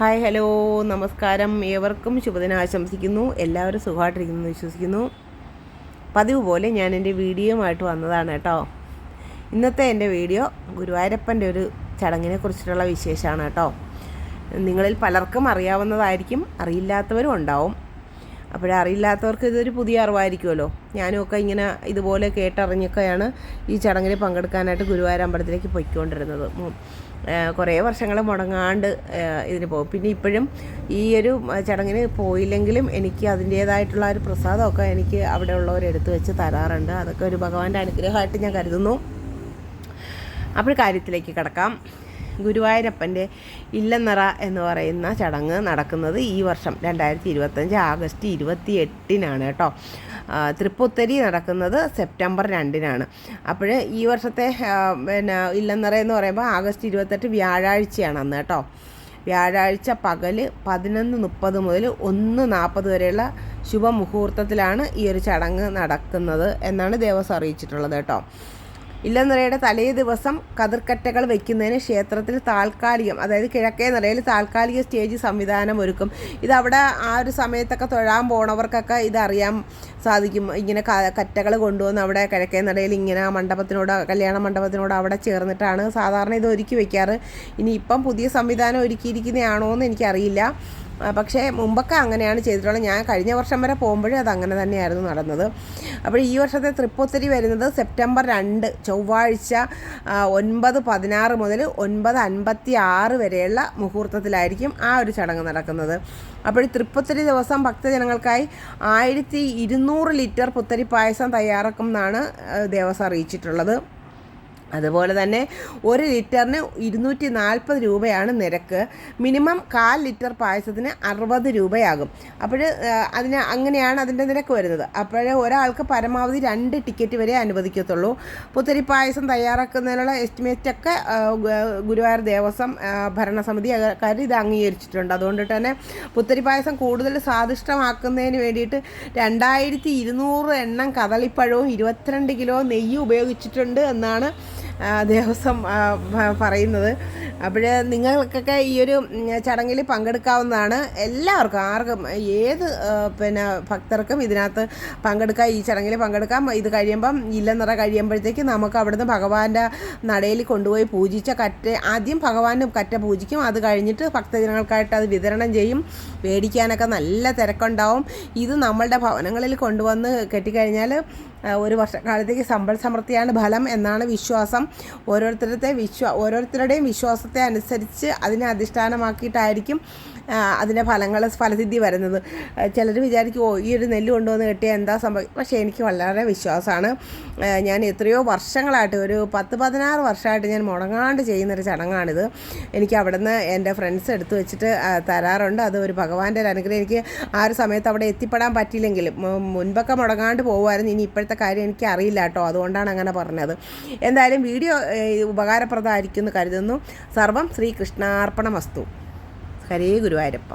Hi hello. നമസ്കാരം. ഏവർക്കും ശുഭദിനം ആശംസിക്കുന്നു. എല്ലാവരും സുഖമായിട്ടിരിക്കുന്നു വിശ്വസിക്കുന്നു. പതിവ് പോലെ ഞാൻ എന്റെ വീഡിയോയുമായിട്ട് വന്നതാണ് കേട്ടോ. ഇന്നത്തെ എന്റെ വീഡിയോ ഗുരുവായൂരപ്പന്റെ ഒരു ചടങ്ങിനെ കുറിച്ചിട്ടുള്ള വിശേഷമാണ് കേട്ടോ. നിങ്ങളിൽ പലർക്കും അറിയാവുന്നതായിരിക്കും. അറിയില്ലാത്തവരും ഉണ്ടാവും. അപ്പോഴറിയില്ലാത്തവർക്ക് ഇതൊരു പുതിയ അറിവായിരിക്കുമല്ലോ. ഞാനും ഒക്കെ ഇങ്ങനെ ഇതുപോലെ കേട്ടറിഞ്ഞൊക്കെയാണ് ഈ ചടങ്ങിൽ പങ്കെടുക്കാനായിട്ട് ഗുരുവായൂർ അമ്പലത്തിലേക്ക് പൊയ്ക്കൊണ്ടിരുന്നത്. കുറേ വർഷങ്ങൾ മുടങ്ങാണ്ട് ഇതിന് പോകും. പിന്നെ ഇപ്പോഴും ഈ ഒരു ചടങ്ങിന് പോയില്ലെങ്കിലും എനിക്ക് അതിന്റേതായിട്ടുള്ള ഒരു പ്രസാദമൊക്കെ എനിക്ക് അവിടെ ഉള്ളവർ എടുത്തു വെച്ച് തരാറുണ്ട്. അതൊക്കെ ഒരു ഭഗവാന്റെ അനുഗ്രഹമായിട്ട് ഞാൻ കരുതുന്നു. അപ്പോൾ കാര്യത്തിലേക്ക് കിടക്കാം. ഗുരുവായൂരപ്പന്റെ ഇല്ലന്നറ എന്ന് പറയുന്ന ചടങ്ങ് നടക്കുന്നത് ഈ വർഷം രണ്ടായിരത്തി ഇരുപത്തഞ്ച് ആഗസ്റ്റ് ഇരുപത്തി എട്ടിനാണ് കേട്ടോ തൃപ്പുത്തരി നടക്കുന്നത് സെപ്റ്റംബർ രണ്ടിനാണ്. അപ്പോൾ ഈ വർഷത്തെ പിന്നെ ഇല്ലന്നറ എന്ന് പറയുമ്പോൾ ആഗസ്റ്റ് ഇരുപത്തെട്ട് വ്യാഴാഴ്ചയാണ് അന്ന് കേട്ടോ. വ്യാഴാഴ്ച പകൽ പതിനൊന്ന് മുപ്പത് മുതൽ ഒന്ന് നാൽപ്പത് വരെയുള്ള ശുഭമുഹൂർത്തത്തിലാണ് ഈ ഒരു ചടങ്ങ് നടക്കുന്നത് എന്നാണ് ദേവസ്വം അറിയിച്ചിട്ടുള്ളത് കേട്ടോ. ഇല്ലനിറയുടെ തലേ ദിവസം കതിർക്കറ്റകൾ വയ്ക്കുന്നതിന് ക്ഷേത്രത്തിൽ താൽക്കാലികം അതായത് കിഴക്കേ നിറയിൽ താൽക്കാലിക സ്റ്റേജ് സംവിധാനം ഒരുക്കും. ഇതവിടെ ആ ഒരു സമയത്തൊക്കെ തൊഴാൻ പോണവർക്കൊക്കെ ഇതറിയാൻ സാധിക്കും. ഇങ്ങനെ കറ്റകൾ കൊണ്ടുവന്ന് അവിടെ കിഴക്കേ നിറയിൽ ഇങ്ങനെ മണ്ഡപത്തിനോട് കല്യാണ മണ്ഡപത്തിനോട് അവിടെ ചേർന്നിട്ടാണ് സാധാരണ ഇത് ഒരുക്കി വയ്ക്കാറ് ഇനി ഇപ്പം പുതിയ സംവിധാനം ഒരുക്കിയിരിക്കുന്നതാണോ എന്ന് എനിക്കറിയില്ല. പക്ഷേ മുമ്പൊക്കെ അങ്ങനെയാണ് ചെയ്തിട്ടുള്ളത്. ഞാൻ കഴിഞ്ഞ വർഷം വരെ പോകുമ്പോഴും അത് അങ്ങനെ തന്നെയായിരുന്നു നടന്നത്. അപ്പോൾ ഈ വർഷത്തെ തൃപ്പൂത്തിരി വരുന്നത് സെപ്റ്റംബർ രണ്ട് ചൊവ്വാഴ്ച ഒൻപത് പതിനാറ് മുതൽ ഒൻപത് അൻപത്തി ആറ് വരെയുള്ള മുഹൂർത്തത്തിലായിരിക്കും ആ ഒരു ചടങ്ങ് നടക്കുന്നത്. അപ്പോൾ തൃപ്പത്തിരി ദിവസം ഭക്തജനങ്ങൾക്കായി ആയിരത്തി ഇരുന്നൂറ് ലിറ്റർ പുത്തരി പായസം തയ്യാറാക്കും എന്നാണ് ദേവസ്വം അറിയിച്ചിട്ടുള്ളത്. അതുപോലെ തന്നെ ഒരു ലിറ്ററിന് ഇരുന്നൂറ്റി നാൽപ്പത് രൂപയാണ് നിരക്ക്. മിനിമം കാൽ ലിറ്റർ പായസത്തിന് അറുപത് രൂപയാകും. അപ്പോൾ അതിന് അങ്ങനെയാണ് അതിന്റെ നിരക്ക് വരുന്നത്. അപ്പോൾ ഒരാൾക്ക് പരമാവധി രണ്ട് ടിക്കറ്റ് വരെ അനുവദിക്കത്തുള്ളൂ. പുത്തരി പായസം തയ്യാറാക്കുന്നതിനുള്ള എസ്റ്റിമേറ്റൊക്കെ ഗുരുവായൂർ ദേവസ്വം ഭരണസമിതി കാര്യം ഇത് അംഗീകരിച്ചിട്ടുണ്ട്. അതുകൊണ്ട് തന്നെ പുത്തരി പായസം കൂടുതൽ സ്വാദിഷ്ടമാക്കുന്നതിന് വേണ്ടിയിട്ട് രണ്ടായിരത്തി ഇരുന്നൂറ് എണ്ണം കദളിപ്പഴവും ഇരുപത്തിരണ്ട് കിലോ നെയ്യ് ഉപയോഗിച്ചിട്ടുണ്ട് എന്നാണ് ദേവസ്വം പറയുന്നത്. അപ്പോൾ നിങ്ങൾക്കൊക്കെ ഈ ഒരു ചടങ്ങിൽ പങ്കെടുക്കാവുന്നതാണ്. എല്ലാവർക്കും ആർക്കും ഏത് പിന്നെ ഭക്തർക്കും ഇതിനകത്ത് പങ്കെടുക്കാം ഈ ചടങ്ങിൽ പങ്കെടുക്കാം ഇത് കഴിയുമ്പം ഇല്ലെന്നറ കഴിയുമ്പോഴത്തേക്ക് നമുക്ക് അവിടുന്ന് ഭഗവാന്റെ നടയിൽ കൊണ്ടുപോയി പൂജിച്ച കറ്റ ആദ്യം ഭഗവാന് കറ്റ പൂജിക്കും. അത് കഴിഞ്ഞിട്ട് ഭക്തജനങ്ങൾക്കായിട്ട് അത് വിതരണം ചെയ്യും. മേടിക്കാനൊക്കെ നല്ല തിരക്കുണ്ടാവും. ഇത് നമ്മളുടെ ഭവനങ്ങളിൽ കൊണ്ടുവന്ന് കെട്ടിക്കഴിഞ്ഞാൽ ഒരു വർഷക്കാലത്തേക്ക് സമ്പൽ സമൃദ്ധിയാണ് ഫലം എന്നാണ് വിശ്വാസം. ഓരോരുത്തരുടെ വിശ്വാ ഓരോരുത്തരുടെയും വിശ്വാസത്തെ അനുസരിച്ച് അതിനെ അധിഷ്ഠാനമാക്കിയിട്ടായിരിക്കും അതിന്റെ ഫലങ്ങൾ ഫലസിദ്ധി വരുന്നത്. ചിലർ വിചാരിക്കും ഓ ഈ ഒരു നെല്ല് കൊണ്ടുവന്ന് കിട്ടിയാൽ എന്താ സംഭവിക്കും പക്ഷേ എനിക്ക് വളരെ വിശ്വാസമാണ്. ഞാൻ എത്രയോ വർഷങ്ങളായിട്ട് ഒരു പത്ത് പതിനാറ് വർഷമായിട്ട് ഞാൻ മുടങ്ങാണ്ട് ചെയ്യുന്നൊരു ചടങ്ങാണിത്. എനിക്ക് അവിടുന്ന് എന്റെ ഫ്രണ്ട്സ് എടുത്തു വെച്ചിട്ട് തരാറുണ്ട്. അത് ഒരു ഭഗവാന്റെ ഒരു അനുഗ്രഹം. എനിക്ക് ആ ഒരു സമയത്ത് അവിടെ എത്തിപ്പെടാൻ പറ്റിയില്ലെങ്കിലും മുൻപൊക്കെ മുടങ്ങാണ്ട് പോകുമായിരുന്നു ഇനി ഇപ്പോഴത്തെ കാര്യം എനിക്ക് അറിയില്ല കേട്ടോ. അതുകൊണ്ടാണ് അങ്ങനെ പറഞ്ഞത്. എന്തായാലും വീഡിയോ ഉപകാരപ്രദമായിരിക്കും എന്ന് കരുതുന്നു. സർവം ശ്രീകൃഷ്ണാർപ്പണ വസ്തു ഹരേ ഗുരുവായൂരപ്പ.